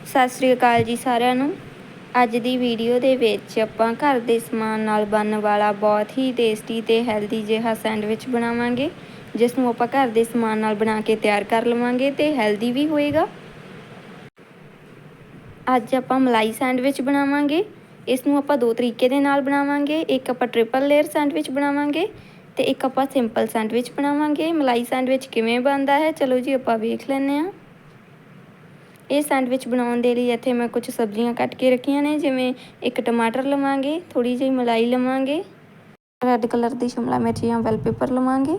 ਸਤਿ ਸ੍ਰੀ ਅਕਾਲ ਜੀ ਸਾਰਿਆਂ ਨੂੰ। ਅੱਜ ਦੀ ਵੀਡੀਓ ਦੇ ਵਿੱਚ ਆਪਾਂ ਘਰ ਦੇ ਸਮਾਨ ਨਾਲ ਬਣਨ ਵਾਲਾ ਬਹੁਤ ਹੀ ਟੇਸਟੀ ਤੇ ਹੈਲਦੀ ਜਿਹਾ ਸੈਂਡਵਿਚ ਬਣਾਵਾਂਗੇ, ਜਿਸ ਨੂੰ ਆਪਾਂ ਘਰ ਦੇ ਸਮਾਨ ਨਾਲ ਬਣਾ ਕੇ ਤਿਆਰ ਕਰ ਲਵਾਂਗੇ ਤੇ ਹੈਲਦੀ ਵੀ ਹੋਏਗਾ। ਅੱਜ ਆਪਾਂ ਮਲਾਈ ਸੈਂਡਵਿਚ ਬਣਾਵਾਂਗੇ, ਇਸ ਨੂੰ ਆਪਾਂ ਦੋ ਤਰੀਕੇ ਦੇ ਨਾਲ ਬਣਾਵਾਂਗੇ, ਇੱਕ ਆਪਾਂ ਟ੍ਰਿਪਲ ਲੇਅਰ ਸੈਂਡਵਿਚ ਬਣਾਵਾਂਗੇ ਤੇ ਇੱਕ ਆਪਾਂ ਸਿੰਪਲ ਸੈਂਡਵਿਚ ਬਣਾਵਾਂਗੇ। ਮਲਾਈ ਸੈਂਡਵਿਚ ਕਿਵੇਂ ਬਣਦਾ ਹੈ, ਚਲੋ ਜੀ ਆਪਾਂ ਵੇਖ ਲੈਂਦੇ ਹਾਂ। ਇਹ ਸੈਂਡਵਿਚ ਬਣਾਉਣ ਦੇ ਲਈ ਇੱਥੇ ਮੈਂ ਕੁਝ ਸਬਜ਼ੀਆਂ ਕੱਟ ਕੇ ਰੱਖੀਆਂ ਨੇ, ਜਿਵੇਂ ਇੱਕ ਟਮਾਟਰ ਲਵਾਂਗੇ ਥੋੜੀ ਜਿਹੀ ਮਲਾਈ ਲਵਾਂਗੇ, ਰੈੱਡ ਕਲਰ ਦੀ ਸ਼ਿਮਲਾ ਮਿਰਚ ਜਾਂ ਵੈਲ ਪੇਪਰ ਲਵਾਂਗੇ,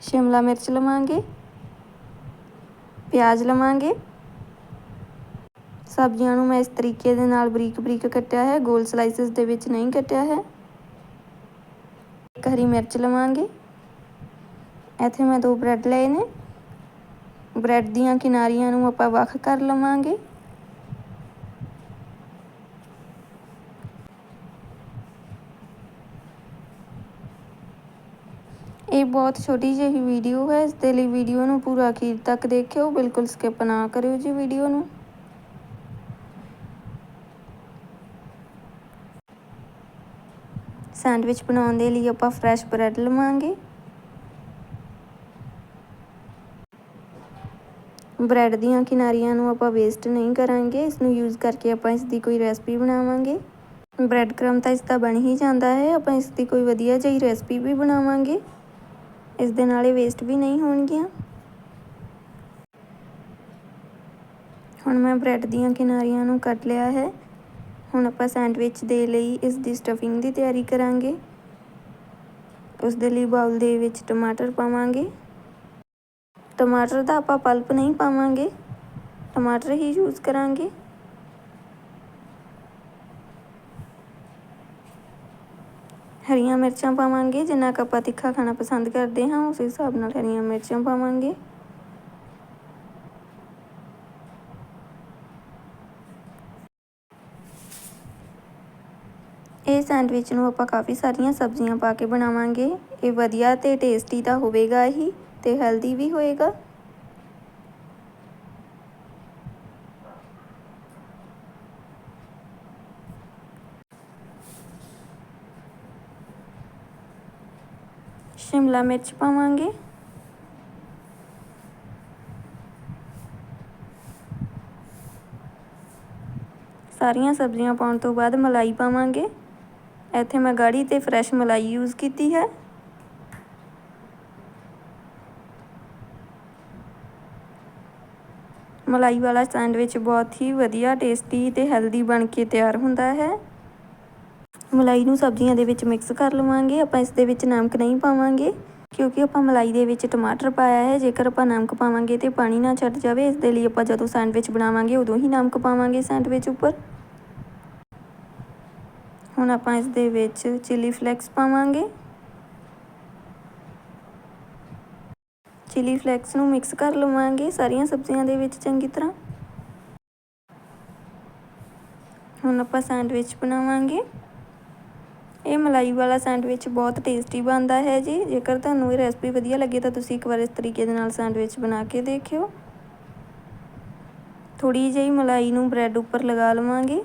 ਸ਼ਿਮਲਾ ਮਿਰਚ ਲਵਾਂਗੇ, ਪਿਆਜ਼ ਲਵਾਂਗੇ। ਸਬਜ਼ੀਆਂ ਨੂੰ ਮੈਂ ਇਸ ਤਰੀਕੇ ਦੇ ਨਾਲ ਬਰੀਕ ਬਰੀਕ ਕੱਟਿਆ ਹੈ, ਗੋਲ ਸਲਾਈਸਿਸ ਦੇ ਵਿੱਚ ਨਹੀਂ ਕੱਟਿਆ ਹੈ। ਇੱਕ ਹਰੀ ਮਿਰਚ ਲਵਾਂਗੇ। ਇੱਥੇ ਮੈਂ ਦੋ ਬ੍ਰੈਡ ਲਏ ਨੇ। ਬ੍ਰੈਡ ਦੀਆਂ ਕਿਨਾਰੀਆਂ ਨੂੰ ਆਪਾਂ ਵੱਖ ਕਰ ਲਵਾਂਗੇ। ਇਹ ਬਹੁਤ ਛੋਟੀ ਜਿਹੀ ਵੀਡੀਓ ਹੈ, ਇਸ ਦੇ ਲਈ ਵੀਡੀਓ ਨੂੰ ਪੂਰਾ ਅਖੀਰ ਤੱਕ ਦੇਖਿਓ, ਬਿਲਕੁਲ ਸਕਿਪ ਨਾ ਕਰਿਓ ਜੀ ਵੀਡੀਓ ਨੂੰ। ਸੈਂਡਵਿਚ ਬਣਾਉਣ ਦੇ ਲਈ ਆਪਾਂ ਫਰੈਸ਼ ਬ੍ਰੈਡ ਲਵਾਂਗੇ। ਬ੍ਰੈਡ ਦੀਆਂ ਕਿਨਾਰੀਆਂ ਨੂੰ ਆਪਾਂ ਵੇਸਟ ਨਹੀਂ ਕਰਾਂਗੇ ਇਸ ਨੂੰ ਯੂਜ਼ ਕਰਕੇ ਆਪਾਂ ਇਸ ਦੀ ਕੋਈ ਰੈਸਪੀ ਬਣਾਵਾਂਗੇ। ਬ੍ਰੈਡ ਕ੍ਰਮ ਤਾਂ ਇਸ ਦਾ ਬਣ ਹੀ ਜਾਂਦਾ ਹੈ, ਆਪਾਂ ਇਸ ਦੀ ਕੋਈ ਵਧੀਆ ਜਿਹੀ ਰੈਸਪੀ ਵੀ ਬਣਾਵਾਂਗੇ। ਇਸ ਦੇ ਨਾਲ ਇਹ ਵੇਸਟ ਵੀ ਨਹੀਂ ਹੋਣਗੀਆਂ। ਹੁਣ ਮੈਂ ਬ੍ਰੈਡ ਦੀਆਂ ਕਿਨਾਰੀਆਂ ਨੂੰ ਕੱਟ ਲਿਆ ਹੈ। ਹੁਣ ਆਪਾਂ ਸੈਂਡਵਿਚ ਦੇ ਲਈ ਇਸ ਦੀ ਸਟਫਿੰਗ ਦੀ ਤਿਆਰੀ ਕਰਾਂਗੇ। ਉਸ ਦੇ ਲਈ ਬਾਉਲ ਦੇ ਵਿੱਚ ਟਮਾਟਰ ਪਾਵਾਂਗੇ। ਟਮਾਟਰ ਦਾ ਆਪਾਂ ਪਲਪ ਨਹੀਂ ਪਾਵਾਂਗੇ, ਟਮਾਟਰ ਹੀ ਯੂਜ਼ ਕਰਾਂਗੇ। ਹਰੀਆਂ ਮਿਰਚਾਂ ਪਾਵਾਂਗੇ, ਜਿੰਨਾ ਕੁ ਆਪਾਂ ਤਿੱਖਾ ਖਾਣਾ ਪਸੰਦ ਕਰਦੇ ਹਾਂ, ਉਸ ਹਿਸਾਬ ਨਾਲ ਹਰੀਆਂ ਮਿਰਚਾਂ ਪਾਵਾਂਗੇ। ਇਹ ਸੈਂਡਵਿਚ ਨੂੰ ਆਪਾਂ ਕਾਫੀ ਸਾਰੀਆਂ ਸਬਜ਼ੀਆਂ ਪਾ ਕੇ ਬਣਾਵਾਂਗੇ। ਇਹ ਵਧੀਆ ਤੇ ਟੇਸਟੀ ਤਾਂ ਹੋਵੇਗਾ ਹੀ। ਤੇ ਹੈਲਦੀ ਵੀ ਹੋਏਗਾ। ਸ਼ਿਮਲਾ ਮਿਰਚ ਪਾਵਾਂਗੇ। ਸਾਰੀਆਂ ਸਬਜ਼ੀਆਂ ਪਾਉਣ ਤੋਂ ਬਾਅਦ ਮਲਾਈ ਪਾਵਾਂਗੇ। ਇੱਥੇ ਮੈਂ ਗਾੜੀ ਤੇ ਫਰੈਸ਼ ਮਲਾਈ ਯੂਜ਼ ਕੀਤੀ ਹੈ। ਮਲਾਈ ਵਾਲਾ ਸੈਂਡਵਿਚ ਬਹੁਤ ਹੀ ਵਧੀਆ, ਟੇਸਟੀ ਤੇ ਹੈਲਦੀ ਬਣ ਕੇ ਤਿਆਰ ਹੁੰਦਾ ਹੈ। ਮਲਾਈ ਨੂੰ ਸਬਜ਼ੀਆਂ ਦੇ ਵਿੱਚ ਮਿਕਸ ਕਰ ਲਵਾਂਗੇ। ਆਪਾਂ ਇਸ ਦੇ ਵਿੱਚ ਨਮਕ ਨਹੀਂ ਪਾਵਾਂਗੇ, ਕਿਉਂਕਿ ਆਪਾਂ ਮਲਾਈ ਦੇ ਵਿੱਚ ਟਮਾਟਰ ਪਾਇਆ ਹੈ। ਜੇਕਰ ਆਪਾਂ ਨਮਕ ਪਾਵਾਂਗੇ ਤੇ ਪਾਣੀ ਨਾ ਛੱਡ ਜਾਵੇ, ਇਸ ਦੇ ਲਈ ਆਪਾਂ ਜਦੋਂ ਸੈਂਡਵਿਚ ਬਣਾਵਾਂਗੇ, ਉਦੋਂ ਹੀ ਨਮਕ ਪਾਵਾਂਗੇ ਸੈਂਡਵਿਚ ਉੱਪਰ। ਹੁਣ ਆਪਾਂ ਇਸ ਦੇ ਵਿੱਚ ਚਿੱਲੀ ਫਲੈਕਸ ਪਾਵਾਂਗੇ। ਚਿਲੀ ਫਲੈਕਸ ਨੂੰ ਮਿਕਸ ਕਰ ਲਵਾਂਗੇ ਸਾਰੀਆਂ ਸਬਜ਼ੀਆਂ ਦੇ ਵਿੱਚ ਚੰਗੀ ਤਰ੍ਹਾਂ। ਹੁਣ ਆਪਾਂ ਸੈਂਡਵਿਚ ਬਣਾਵਾਂਗੇ। ਇਹ ਮਲਾਈ ਵਾਲਾ ਸੈਂਡਵਿਚ ਬਹੁਤ ਟੇਸਟੀ ਬਣਦਾ ਹੈ ਜੀ। ਜੇਕਰ ਤੁਹਾਨੂੰ ਇਹ ਰੈਸਪੀ ਵਧੀਆ ਲੱਗੇ ਤਾਂ ਤੁਸੀਂ ਇੱਕ ਵਾਰ ਇਸ ਤਰੀਕੇ ਦੇ ਨਾਲ ਸੈਂਡਵਿਚ ਬਣਾ ਕੇ ਦੇਖਿਓ। ਥੋੜੀ ਜਿਹੀ ਮਲਾਈ ਨੂੰ ਬ੍ਰੈਡ ਉੱਪਰ ਲਗਾ ਲਵਾਂਗੇ।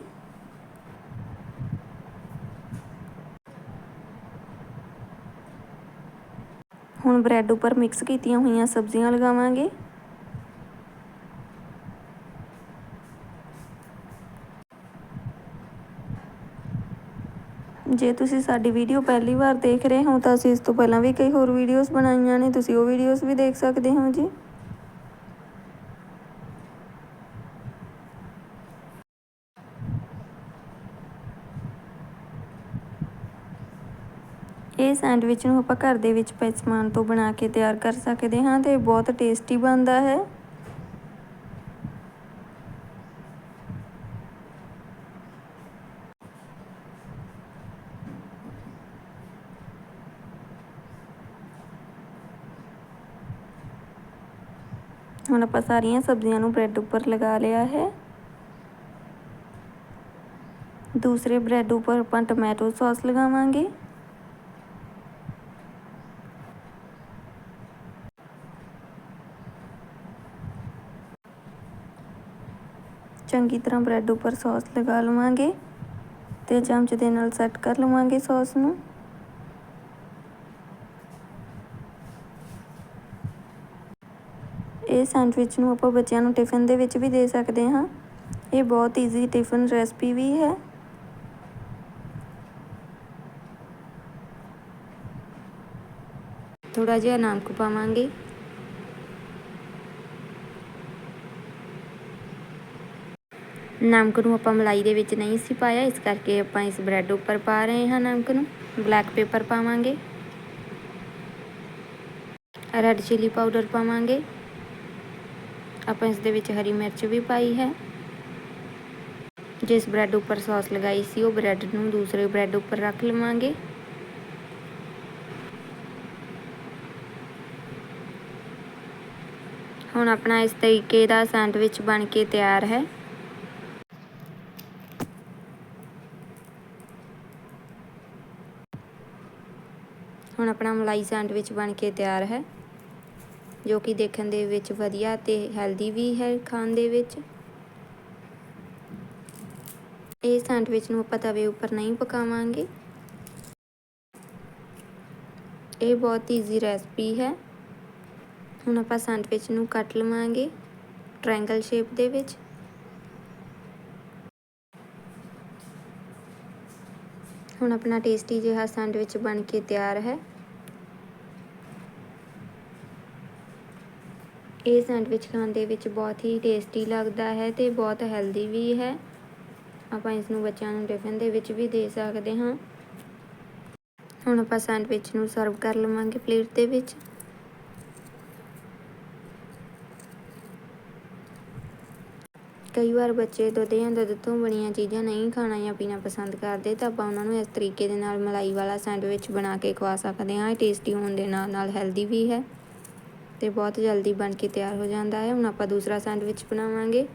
ਹੁਣ ਬ੍ਰੈਡ ਉੱਪਰ ਮਿਕਸ ਕੀਤੀਆਂ ਹੋਈਆਂ ਸਬਜ਼ੀਆਂ ਲਗਾਵਾਂਗੇ। ਜੇ ਤੁਸੀਂ ਸਾਡੀ ਵੀਡੀਓ ਪਹਿਲੀ ਵਾਰ ਦੇਖ ਰਹੇ ਹੋ ਤਾਂ ਅਸੀਂ ਇਸ ਤੋਂ ਪਹਿਲਾਂ ਵੀ ਕਈ ਹੋਰ ਵੀਡੀਓਜ਼ ਬਣਾਈਆਂ ਨੇ, ਤੁਸੀਂ ਉਹ ਵੀਡੀਓਜ਼ ਵੀ ਦੇਖ ਸਕਦੇ ਹੋ ਜੀ। ਇਹ ਸੈਂਡਵਿਚ ਨੂੰ ਆਪਾਂ ਘਰ ਦੇ ਵਿੱਚ ਪਏ ਸਮਾਨ ਤੋਂ ਬਣਾ ਕੇ ਤਿਆਰ ਕਰ ਸਕਦੇ ਹਾਂ ਤੇ ਬਹੁਤ ਟੇਸਟੀ ਬਣਦਾ ਹੈ। ਹੁਣ ਆਪਾਂ ਸਾਰੀਆਂ ਸਬਜ਼ੀਆਂ ਨੂੰ ਬ੍ਰੈਡ ਉੱਪਰ ਲਗਾ ਲਿਆ ਹੈ। ਦੂਸਰੇ ਬ੍ਰੈਡ ਉੱਪਰ ਆਪਾਂ ਟੋਮੈਟੋ ਸੌਸ ਲਗਾਵਾਂਗੇ। ਚੰਗੀ ਤਰ੍ਹਾਂ ਬ੍ਰੈਡ ਉੱਪਰ ਸੌਸ ਲਗਾ ਲਵਾਂਗੇ ਤੇ ਚਮਚ ਦੇ ਨਾਲ ਸੈੱਟ ਕਰ ਲਵਾਂਗੇ ਸੌਸ ਨੂੰ। ਇਹ ਸੈਂਡਵਿਚ ਨੂੰ ਆਪਾਂ ਬੱਚਿਆਂ ਨੂੰ ਟਿਫਨ ਦੇ ਵਿੱਚ ਵੀ ਦੇ ਸਕਦੇ ਹਾਂ। ਇਹ ਬਹੁਤ ਈਜ਼ੀ ਟਿਫਨ ਰੈਸਪੀ ਵੀ ਹੈ। ਥੋੜਾ ਜਿਹਾ ਨਮਕ ਪਾਵਾਂਗੇ। ਨਮਕ ਨੂੰ ਆਪਾਂ ਮਲਾਈ ਦੇ ਵਿੱਚ ਨਹੀਂ ਸੀ ਪਾਇਆ, ਇਸ ਕਰਕੇ ਆਪਾਂ ਇਸ ਬ੍ਰੈਡ ਉੱਪਰ ਪਾ ਰਹੇ ਹਾਂ ਨਮਕ ਨੂੰ। ਬਲੈਕ ਪੇਪਰ ਪਾਵਾਂਗੇ। ਰੈੱਡ ਚਿਲੀ ਪਾਊਡਰ ਪਾਵਾਂਗੇ। ਆਪਾਂ ਇਸ ਦੇ ਵਿੱਚ ਹਰੀ ਮਿਰਚ ਵੀ ਪਾਈ ਹੈ। ਜਿਸ ਬ੍ਰੈਡ ਉੱਪਰ ਸੌਸ ਲਗਾਈ ਸੀ, ਉਹ ਬ੍ਰੈਡ ਨੂੰ ਦੂਸਰੇ ਬ੍ਰੈਡ ਉੱਪਰ ਰੱਖ ਲਵਾਂਗੇ। ਹੁਣ ਆਪਣਾ ਇਸ ਤਰੀਕੇ ਦਾ ਸੈਂਡਵਿਚ ਬਣ ਕੇ ਤਿਆਰ ਹੈ। ਹੁਣ ਆਪਣਾ ਮਲਾਈ ਸੈਂਡਵਿਚ ਬਣ ਕੇ ਤਿਆਰ ਹੈ, ਜੋ ਕਿ ਦੇਖਣ ਦੇ ਵਿੱਚ ਵਧੀਆ ਤੇ ਹੈਲਦੀ ਵੀ ਹੈ ਖਾਣ ਦੇ ਵਿੱਚ। ਇਹ ਸੈਂਡਵਿਚ ਨੂੰ ਆਪਾਂ ਤਵੇ ਉੱਪਰ ਨਹੀਂ ਪਕਾਵਾਂਗੇ। ਇਹ ਬਹੁਤ ਈਜ਼ੀ ਰੈਸਪੀ ਹੈ। ਹੁਣ ਆਪਾਂ ਸੈਂਡਵਿਚ ਨੂੰ ਕੱਟ ਲਵਾਂਗੇ ਟ੍ਰਾਇੰਗਲ ਸ਼ੇਪ ਦੇ ਵਿੱਚ। ਹੁਣ ਆਪਣਾ ਟੇਸਟੀ ਜਿਹਾ ਸੈਂਡਵਿਚ ਬਣ ਕੇ ਤਿਆਰ ਹੈ। ਇਹ ਸੈਂਡਵਿਚ ਖਾਣ ਦੇ ਵਿੱਚ ਬਹੁਤ ਹੀ ਟੇਸਟੀ ਲੱਗਦਾ ਹੈ ਤੇ ਬਹੁਤ ਹੈਲਦੀ ਵੀ ਹੈ। ਆਪਾਂ ਇਸ ਨੂੰ ਬੱਚਿਆਂ ਨੂੰ ਟਿਫਨ ਦੇ ਵਿੱਚ ਵੀ ਦੇ ਸਕਦੇ ਹਾਂ। ਹੁਣ ਆਪਾਂ ਸੈਂਡਵਿਚ ਨੂੰ ਸਰਵ ਕਰ ਲਵਾਂਗੇ ਪਲੇਟ ਦੇ ਵਿੱਚ। ਕਈ ਵਾਰ ਬੱਚੇ ਦੁੱਧ ਜਾਂ ਦੁੱਧ ਤੋਂ ਬਣੀਆਂ ਚੀਜ਼ਾਂ ਨਹੀਂ ਖਾਣਾ ਜਾਂ ਪੀਣਾ ਪਸੰਦ ਕਰਦੇ, ਤਾਂ ਆਪਾਂ ਉਹਨਾਂ ਨੂੰ ਇਸ ਤਰੀਕੇ ਦੇ ਨਾਲ ਮਲਾਈ ਵਾਲਾ ਸੈਂਡਵਿਚ ਬਣਾ ਕੇ ਖਵਾ ਸਕਦੇ ਹਾਂ। ਇਹ ਟੇਸਟੀ ਹੋਣ ਦੇ ਨਾਲ ਨਾਲ ਹੈਲਦੀ ਵੀ ਹੈ ਤੇ ਬਹੁਤ ਜਲਦੀ ਬਣ ਕੇ ਤਿਆਰ ਹੋ ਜਾਂਦਾ ਹੈ। ਹੁਣ ਆਪਾਂ ਦੂਸਰਾ ਸੈਂਡਵਿਚ ਬਣਾਵਾਂਗੇ।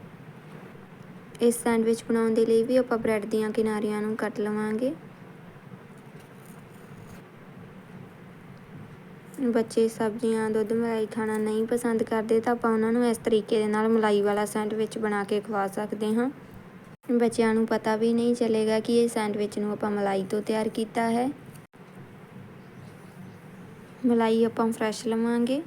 ਇਸ ਸੈਂਡਵਿਚ ਬਣਾਉਣ ਦੇ ਲਈ ਵੀ ਆਪਾਂ ਬ੍ਰੈਡ ਦੀਆਂ ਕਿਨਾਰੀਆਂ ਨੂੰ ਕੱਟ ਲਵਾਂਗੇ। ਬੱਚੇ ਸਬਜ਼ੀਆਂ, ਦੁੱਧ, ਮਲਾਈ ਖਾਣਾ ਨਹੀਂ ਪਸੰਦ ਕਰਦੇ ਤਾਂ ਆਪਾਂ ਉਹਨਾਂ ਨੂੰ ਇਸ ਤਰੀਕੇ ਦੇ ਨਾਲ ਮਲਾਈ ਵਾਲਾ ਸੈਂਡਵਿਚ ਬਣਾ ਕੇ ਖਵਾ ਸਕਦੇ ਹਾਂ। ਬੱਚਿਆਂ ਨੂੰ ਪਤਾ ਵੀ ਨਹੀਂ ਚੱਲੇਗਾ ਕਿ ਇਹ ਸੈਂਡਵਿਚ ਨੂੰ ਆਪਾਂ ਮਲਾਈ ਤੋਂ ਤਿਆਰ ਕੀਤਾ ਹੈ। ਮਲਾਈ ਆਪਾਂ ਫਰੈਸ਼ ਲਵਾਂਗੇ।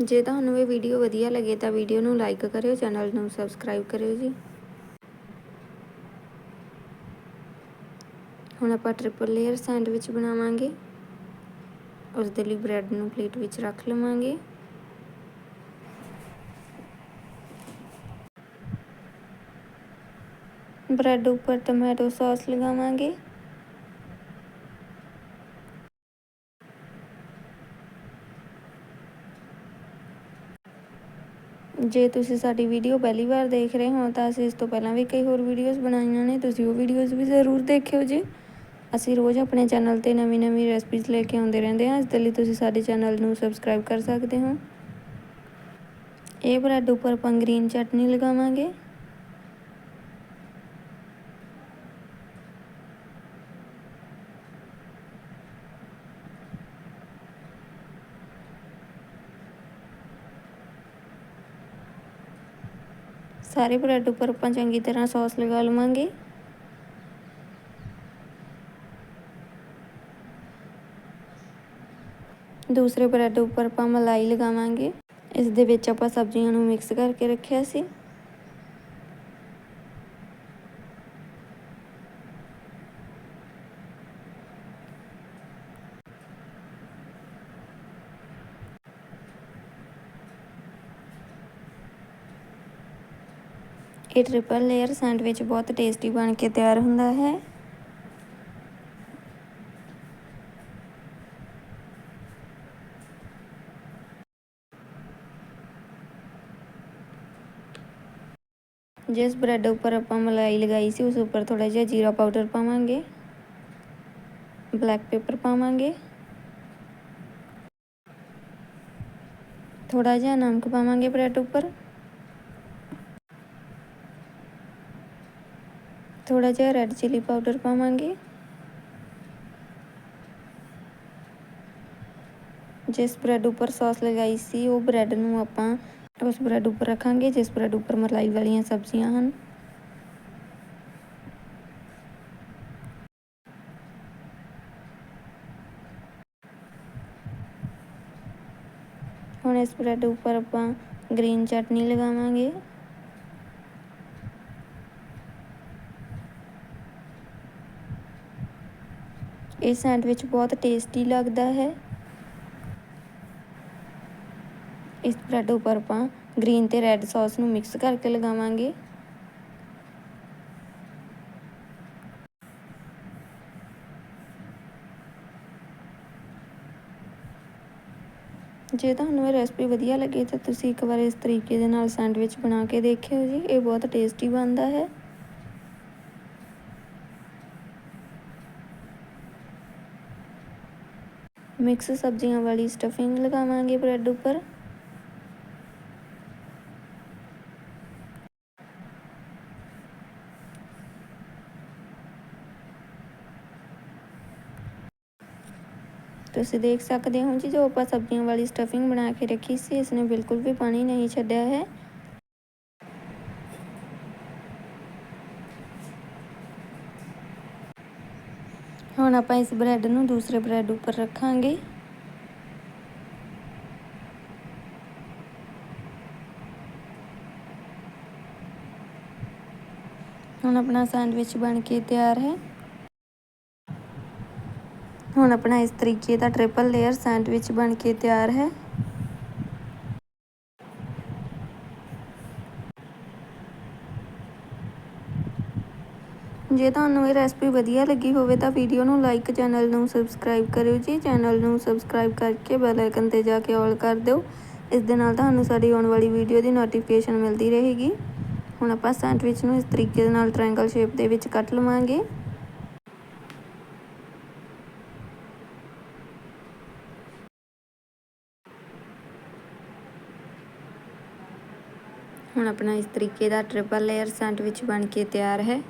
ਜੇ ਤੁਹਾਨੂੰ ਇਹ ਵੀਡੀਓ ਵਧੀਆ ਲੱਗੇ ਤਾਂ ਵੀਡੀਓ ਨੂੰ ਲਾਈਕ ਕਰਿਓ, ਚੈਨਲ ਨੂੰ ਸਬਸਕ੍ਰਾਈਬ ਕਰਿਓ ਜੀ। ਹੁਣ ਆਪਾਂ ਟ੍ਰਿਪਲ ਲੇਅਰ ਸੈਂਡਵਿਚ ਬਣਾਵਾਂਗੇ। ਉਸ ਦੇ ਲਈ ਬ੍ਰੈਡ ਨੂੰ ਪਲੇਟ ਵਿੱਚ ਰੱਖ ਲਵਾਂਗੇ। ਬ੍ਰੈਡ ਉੱਪਰ ਟੋਮੈਟੋ ਸੌਸ ਲਗਾਵਾਂਗੇ। ਜੇ ਤੁਸੀਂ ਸਾਡੀ ਵੀਡੀਓ ਪਹਿਲੀ ਵਾਰ ਦੇਖ ਰਹੇ ਹੋ ਤਾਂ ਅਸੀਂ ਇਸ ਤੋਂ ਪਹਿਲਾਂ ਵੀ ਕਈ ਹੋਰ ਵੀਡੀਓਜ਼ ਬਣਾਈਆਂ ਨੇ, ਤੁਸੀਂ ਉਹ ਵੀਡੀਓਜ਼ ਵੀ ਜ਼ਰੂਰ ਦੇਖਿਓ ਜੀ। ਅਸੀਂ ਰੋਜ਼ ਆਪਣੇ ਚੈਨਲ ਤੇ ਨਵੀਂ ਨਵੀਂ ਰੈਸਪੀਜ਼ ਲੈ ਕੇ ਆਉਂਦੇ ਰਹਿੰਦੇ ਹਾਂ। ਇਸ ਦੇ ਲਈ ਤੁਸੀਂ ਸਾਡੇ ਚੈਨਲ ਨੂੰ ਸਬਸਕ੍ਰਾਈਬ ਕਰ ਸਕਦੇ ਹੋ। ਇਹ ਬ੍ਰੈਡ ਉੱਪਰ ਆਪਾਂ ਗ੍ਰੀਨ ਚਟਨੀ ਲਗਾਵਾਂਗੇ। ਸਾਰੇ ਬ੍ਰੈਡ ਉੱਪਰ ਆਪਾਂ ਚੰਗੀ ਤਰ੍ਹਾਂ ਸੌਸ ਲਗਾ ਲਵਾਂਗੇ। ਦੂਸਰੇ ਬ੍ਰੈਡ ਉੱਪਰ ਆਪਾਂ ਮਲਾਈ ਲਗਾਵਾਂਗੇ। ਇਸ ਦੇ ਵਿੱਚ ਆਪਾਂ ਸਬਜ਼ੀਆਂ ਨੂੰ ਮਿਕਸ ਕਰਕੇ ਰੱਖਿਆ ਸੀ। ਇਹ ਟ੍ਰਿਪਲ ਲੇਅਰ ਸੈਂਡਵਿਚ ਬਹੁਤ ਟੇਸਟੀ ਬਣ ਕੇ ਤਿਆਰ ਹੁੰਦਾ ਹੈ। ਜਿਸ ਬ੍ਰੈਡ ਉੱਪਰ ਆਪਾਂ ਮਲਾਈ ਲਗਾਈ ਸੀ ਉਸ ਉੱਪਰ ਥੋੜਾ ਜਿਹਾ ਜੀਰਾ ਪਾਊਡਰ ਪਾਵਾਂਗੇ ਬਲੈਕ ਪੇਪਰ ਪਾਵਾਂਗੇ ਥੋੜਾ ਜਿਹਾ ਨਮਕ ਪਾਵਾਂਗੇ ਬ੍ਰੈਡ ਉੱਪਰ ਥੋੜਾ ਜਿਹਾ ਰੈੱਡ ਚਿਲੀ ਪਾਊਡਰ ਪਾਵਾਂਗੇ ਜਿਸ ਬ੍ਰੈਡ ਉੱਪਰ ਸੌਸ ਲਗਾਈ ਸੀ ਉਹ ਬ੍ਰੈਡ ਨੂੰ ਆਪਾਂ ਉਸ ਬ੍ਰੈਡ ਉੱਪਰ ਰੱਖਾਂਗੇ ਜਿਸ ਬ੍ਰੈਡ ਉੱਪਰ ਮਲਾਈ ਵਾਲੀਆਂ ਸਬਜ਼ੀਆਂ ਹਨ। ਹੁਣ ਇਸ ਬ੍ਰੈਡ ਉੱਪਰ ਆਪਾਂ ਗ੍ਰੀਨ ਚਟਨੀ ਲਗਾਵਾਂਗੇ। ਇਹ ਸੈਂਡਵਿਚ ਬਹੁਤ ਟੇਸਟੀ ਲੱਗਦਾ ਹੈ। ਇਸ ਬ੍ਰੈਡ ਉੱਪਰ ਆਪਾਂ ਗ੍ਰੀਨ ਤੇ ਰੈੱਡ ਸੌਸ ਨੂੰ ਮਿਕਸ ਕਰਕੇ ਲਗਾਵਾਂਗੇ। ਜੇ ਤੁਹਾਨੂੰ ਇਹ ਰੈਸਪੀ ਵਧੀਆ ਲੱਗੇ ਤਾਂ ਤੁਸੀਂ ਇੱਕ ਵਾਰ ਇਸ ਤਰੀਕੇ ਦੇ ਨਾਲ ਸੈਂਡਵਿਚ ਬਣਾ ਕੇ ਦੇਖਿਓ ਜੀ, ਇਹ ਬਹੁਤ ਟੇਸਟੀ ਬਣਦਾ ਹੈ। ਮਿਕਸ ਸਬਜ਼ੀਆਂ ਵਾਲੀ ਸਟਫਿੰਗ ਲਗਾਵਾਂਗੇ ਬ੍ਰੈਡ ਉੱਪਰ। ਤੁਸੀਂ ਦੇਖ ਸਕਦੇ ਹੋ ਜੀ, ਜੋ ਆਪਾਂ ਸਬਜ਼ੀਆਂ ਵਾਲੀ ਸਟਫਿੰਗ ਬਣਾ ਕੇ ਰੱਖੀ ਸੀ ਇਸ ਨੇ ਬਿਲਕੁਲ ਵੀ ਪਾਣੀ ਨਹੀਂ ਛੱਡਿਆ ਹੈ। ਹੁਣ ਆਪਾਂ ਇਸ ਬ੍ਰੈਡ ਨੂੰ ਦੂਸਰੇ ਬ੍ਰੈਡ ਉੱਪਰ ਰੱਖਾਂਗੇ। ਹੁਣ ਆਪਣਾ ਸੈਂਡਵਿਚ ਬਣ ਕੇ ਤਿਆਰ ਹੈ। ਹੁਣ ਆਪਣਾ ਇਸ ਤਰੀਕੇ ਦਾ ਟ੍ਰਿਪਲ ਲੇਅਰ ਸੈਂਡਵਿਚ ਬਣ ਕੇ ਤਿਆਰ ਹੈ। ਜੇ ਤੁਹਾਨੂੰ ਇਹ ਰੈਸਪੀ ਵਧੀਆ ਲੱਗੀ ਹੋਵੇ ਤਾਂ ਵੀਡੀਓ ਨੂੰ ਲਾਈਕ ਚੈਨਲ ਨੂੰ ਸਬਸਕ੍ਰਾਈਬ ਕਰਿਓ ਜੀ। ਚੈਨਲ ਨੂੰ ਸਬਸਕ੍ਰਾਈਬ ਕਰਕੇ ਬੈਲ ਆਈਕਨ ਤੇ ਜਾ ਕੇ ਆਲ ਕਰ ਦਿਓ। ਇਸ ਦੇ ਨਾਲ ਤੁਹਾਨੂੰ ਸਾਡੀ ਆਉਣ ਵਾਲੀ ਵੀਡੀਓ ਦੀ ਨੋਟੀਫਿਕੇਸ਼ਨ ਮਿਲਦੀ ਰਹੇਗੀ। ਹੁਣ ਆਪਾਂ ਸੈਂਡਵਿਚ ਨੂੰ ਇਸ ਤਰੀਕੇ ਦੇ ਨਾਲ ਟ੍ਰਾਇੰਗਲ ਸ਼ੇਪ ਦੇ ਵਿੱਚ ਕੱਟ ਲਵਾਂਗੇ। ਹੁਣ ਆਪਣਾ ਇਸ ਤਰੀਕੇ ਦਾ ਟ੍ਰਿਪਲ ਲੇਅਰ ਸੈਂਡਵਿਚ ਬਣ ਕੇ ਤਿਆਰ ਹੈ।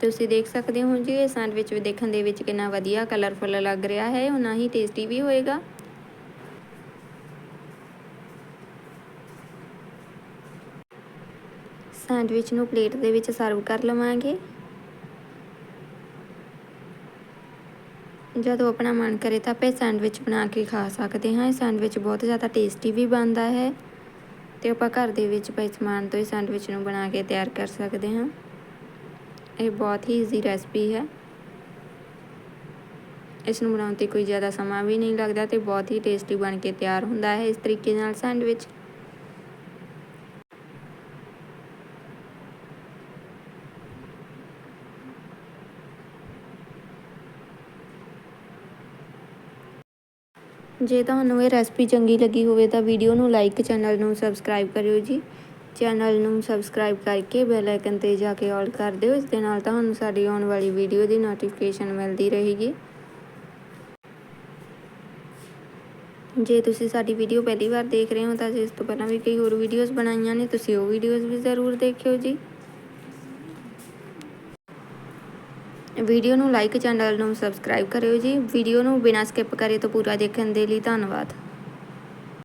ਤੁਸੀਂ ਦੇਖ ਸਕਦੇ ਹੋ ਜੀ ਇਹ ਸੈਂਡਵਿਚ ਵੀ ਦੇਖਣ ਦੇ ਵਿੱਚ ਕਿੰਨਾ ਵਧੀਆ ਕਲਰਫੁਲ ਲੱਗ ਰਿਹਾ ਹੈ ਉਹਨਾਂ ਹੀ ਟੇਸਟੀ ਵੀ ਹੋਏਗਾ। ਸੈਂਡਵਿਚ ਨੂੰ ਪਲੇਟ ਦੇ ਵਿੱਚ ਸਰਵ ਕਰ ਲਵਾਂਗੇ। ਜਦੋਂ ਆਪਣਾ ਮਨ ਕਰੇ ਤਾਂ ਆਪਾਂ ਇਹ ਸੈਂਡਵਿਚ ਬਣਾ ਕੇ ਖਾ ਸਕਦੇ ਹਾਂ। ਇਹ ਸੈਂਡਵਿਚ ਬਹੁਤ ਜ਼ਿਆਦਾ ਟੇਸਟੀ ਵੀ ਬਣਦਾ ਹੈ ਤੇ ਆਪਾਂ ਘਰ ਦੇ ਵਿੱਚ ਪਏ ਸਮਾਨ ਤੋਂ ਹੀ ਸੈਂਡਵਿਚ ਨੂੰ ਬਣਾ ਕੇ ਤਿਆਰ ਕਰ ਸਕਦੇ ਹਾਂ। ਇਹ ਬਹੁਤ ਹੀ ਈਜ਼ੀ ਰੈਸਪੀ ਹੈ। ਇਸ ਨੂੰ ਬਣਾਉਣ ਤੇ ਕੋਈ ਜ਼ਿਆਦਾ ਸਮਾਂ ਵੀ ਨਹੀਂ ਲੱਗਦਾ ਤੇ ਬਹੁਤ ਹੀ ਟੇਸਟੀ ਬਣ ਕੇ ਤਿਆਰ ਹੁੰਦਾ ਹੈ। ਇਸ ਤਰੀਕੇ ਨਾਲ ਸੈਂਡਵਿਚ ਜੇ ਤੁਹਾਨੂੰ ਇਹ ਰੈਸਪੀ ਚੰਗੀ ਲੱਗੀ ਹੋਵੇ ਤਾਂ ਵੀਡੀਓ ਨੂੰ ਲਾਈਕ ਚੈਨਲ ਨੂੰ ਸਬਸਕ੍ਰਾਈਬ ਕਰਿਓ ਜੀ। ਚੈਨਲ ਨੂੰ ਸਬਸਕ੍ਰਾਈਬ ਕਰਕੇ ਬੈਲ ਆਈਕਨ ਤੇ ਜਾ ਕੇ ਆਲ ਕਰ ਦਿਓ। ਇਸ ਦੇ ਨਾਲ ਤੁਹਾਨੂੰ ਸਾਡੀ ਆਉਣ ਵਾਲੀ ਵੀਡੀਓ ਦੀ ਨੋਟੀਫਿਕੇਸ਼ਨ ਮਿਲਦੀ ਰਹੇਗੀ। ਜੇ ਤੁਸੀਂ ਸਾਡੀ ਵੀਡੀਓ ਪਹਿਲੀ ਵਾਰ ਦੇਖ ਰਹੇ ਹੋ ਤਾਂ ਇਸ ਤੋਂ ਪਹਿਲਾਂ ਵੀ ਕਈ ਹੋਰ ਵੀਡੀਓਜ਼ ਬਣਾਈਆਂ ਨੇ, ਤੁਸੀਂ ਉਹ ਵੀਡੀਓਜ਼ ਵੀ ਜ਼ਰੂਰ ਦੇਖਿਓ ਜੀ। ਵੀਡੀਓ ਨੂੰ ਲਾਈਕ ਚੈਨਲ ਨੂੰ ਸਬਸਕ੍ਰਾਈਬ ਕਰਿਓ ਜੀ। ਵੀਡੀਓ ਨੂੰ ਬਿਨਾਂ ਸਕਿਪ ਕਰੇ ਤੋਂ ਪੂਰਾ ਦੇਖਣ ਦੇ ਲਈ ਧੰਨਵਾਦ।